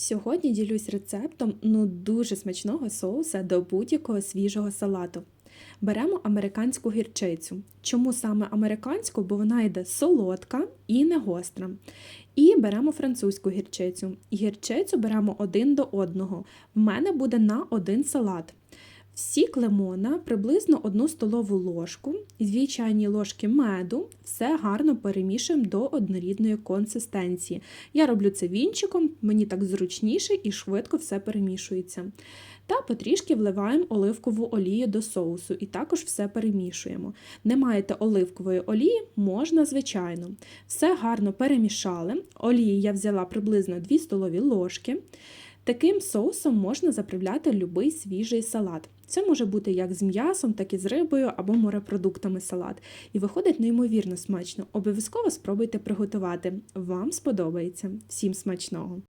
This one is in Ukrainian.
Сьогодні ділюсь рецептом ну дуже смачного соуса до будь-якого свіжого салату. Беремо американську гірчицю. Чому саме американську? Бо вона йде солодка і не гостра. І беремо французьку гірчицю. Гірчицю беремо один до одного. В мене буде на один салат. Сік лимона, приблизно 1 столову ложку і 2 чайні ложки меду. Все гарно перемішуємо до однорідної консистенції. Я роблю це вінчиком, мені так зручніше і швидко все перемішується. Та потрішки вливаємо оливкову олію до соусу і також все перемішуємо. Не маєте оливкової олії, можна звичайно. Все гарно перемішали. Олії я взяла приблизно 2 столові ложки. Таким соусом можна заправляти будь-який свіжий салат. Це може бути як з м'ясом, так і з рибою або морепродуктами салат. І виходить неймовірно смачно. Обов'язково спробуйте приготувати. Вам сподобається. Всім смачного!